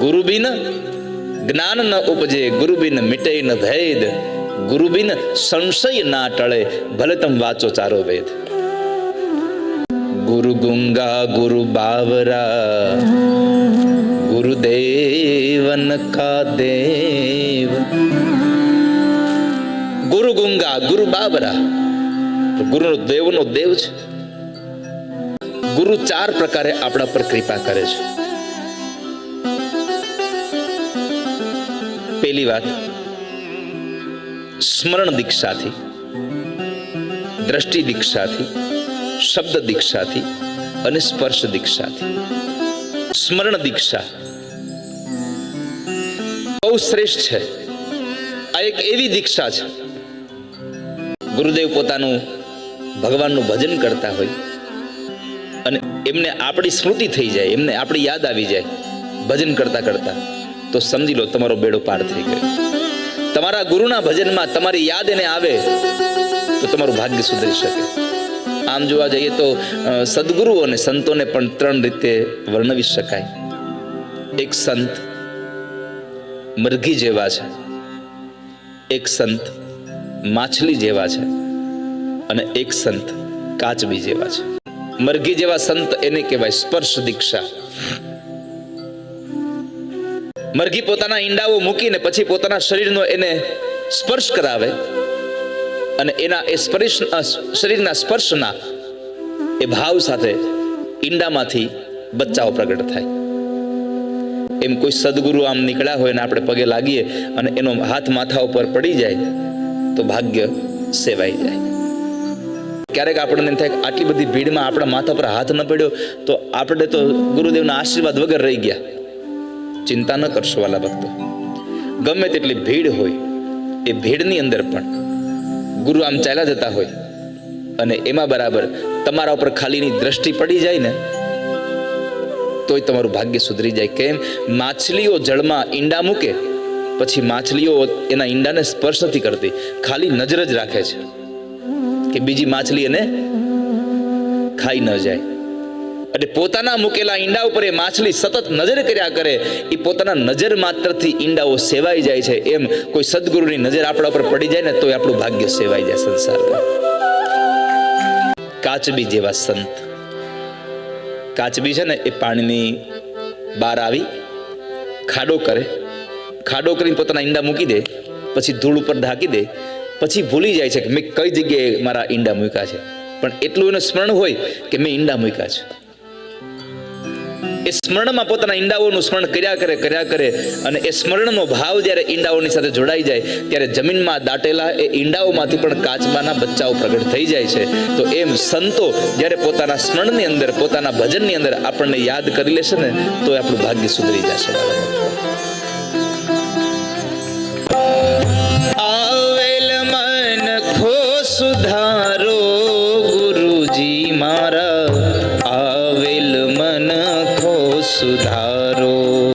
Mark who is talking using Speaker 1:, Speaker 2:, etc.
Speaker 1: ગુરુ બિન જ્ઞાન ન ઉપજે ગુરુ બિન મિટે ન ભેદ ગુરુ બિન સંશય ના ટળે, ભલે તમ વાંચો ચારો વેદ. ગુરુ ગુંગા, ગુરુ બાવરા ગુરુદેવન કા દેવ. ગુરુ ગુંગા, ગુરુ બાબરા ગુરુ દેવનો દેવ છે. ગુરુ ચાર પ્રકારે આપણા પર કૃપા કરે છે. પહેલી વાત. સ્મરણ દીક્ષાથી, દ્રષ્ટિ દીક્ષાથી, શબ્દ દીક્ષાથી અને સ્પર્શ દીક્ષાથી. સ્મરણ દીક્ષા બહુ શ્રેષ્ઠ છે. આ એક એવી દીક્ષા છે. ગુરુદેવ પોતાનું ભગવાનનું ભજન કરતા હોય અને એમને આપણી સ્મૃતિ થઈ જાય, એમને આપણી યાદ આવી જાય ભજન કરતા કરતા. તો સમજી લો, તમારો બેડો પાર થઈ ગયો. તમારા ગુરુના ભજનમાં તમારી યાદ એને આવે, તો તમારું ભાગ્ય સુધરી શકે. આમ જોવા જઈએ તો સદગુરુ અને સંતોને પણ ત્રણ રીતે વર્ણવી શકાય. એક સંત મરઘી જેવા છે, એક સંત માછલી જેવા છે, અને એક સંત કાચબી જેવા છે. મરઘી જેવા સંત એને કહેવાય સ્પર્શ દીક્ષા. મરઘી પોતાના ઈંડાઓ મૂકીને પછી પોતાના શરીરનો એને સ્પર્શ કરાવે અને એના એ સ્પર્શ શરીરના સ્પર્શના એ ભાવ સાથે ઈંડામાંથી બચ્ચાઓ પ્રગટ થાય. એમ કોઈ સદગુરુ આમ નીકળ્યા હોય ને આપણે પગે લાગીએ અને એનો હાથ માથા ઉપર પડી જાય, તો ભાગ્ય સેવાઈ જાય. ક્યારેક આપણને થાય આટલી બધી ભીડમાં આપણા માથા પર હાથ ન પડ્યો, તો આપણે તો ગુરુદેવના આશીર્વાદ વગર રહી ગયા. ચિંતા ન કરશો વાલા ભક્તો. ગમે તેટલી ભીડ હોય, એ ભીડની અંદર પણ ગુરુ આમ ચાલ્યા જતા હોય અને એમાં બરાબર તમારા ઉપર ખાલીની દ્રષ્ટિ પડી જાય ને, તોય તમારું ભાગ્ય સુધરી જાય. કેમ? માછલીઓ જળમાં ઈંડા મૂકે, પછી માછલીઓ એના ઈંડાને સ્પર્શ નથી કરતી, ખાલી નજર જ રાખે છે કે બીજી માછલી એને ખાઈ ન જાય. અને પોતાના મૂકેલા ઈંડા ઉપર એ માછલી સતત નજર કર્યા કરે એ પોતાના નજર માત્રથી ઈંડાઓ સેવાઈ જાય છે. એમ કોઈ સદગુરુની નજર આપણા ઉપર પડી જાય ને તો આપણું ભાગ્ય સેવાઈ જાય સંસારમાં. કાચબી જેવા સંત. કાચબી છે ને એ પાણીની બહાર આવી, ખાડો કરે, ખાડો કરીને પોતાના ઈંડા મૂકી દે, પછી ધૂળ ઉપર ઢાંકી દે, પછી ભૂલી જાય છે કે મેં કઈ જગ્યાએ મારા ઈંડા મૂક્યા છે. પણ એટલું એને સ્મરણ હોય કે મેં ઈંડા મૂક્યા છે. એ સ્મરણમાં પોતાના ઈંડાઓનું સ્મરણ કર્યા કરે કર્યા કરે અને એ સ્મરણનો ભાવ જ્યારે ઈંડાઓની સાથે જોડાઈ જાય, ત્યારે જમીનમાં દાટેલા એ ઈંડાઓમાંથી પણ કાચબાના બચ્ચાઓ પ્રગટ થઈ જાય છે. તો એમ સંતો જ્યારે પોતાના સ્મરણની અંદર, પોતાના ભજનની અંદર આપણને યાદ કરી લેશે ને, તો આપણું ભાગ્ય સુધરી જશે.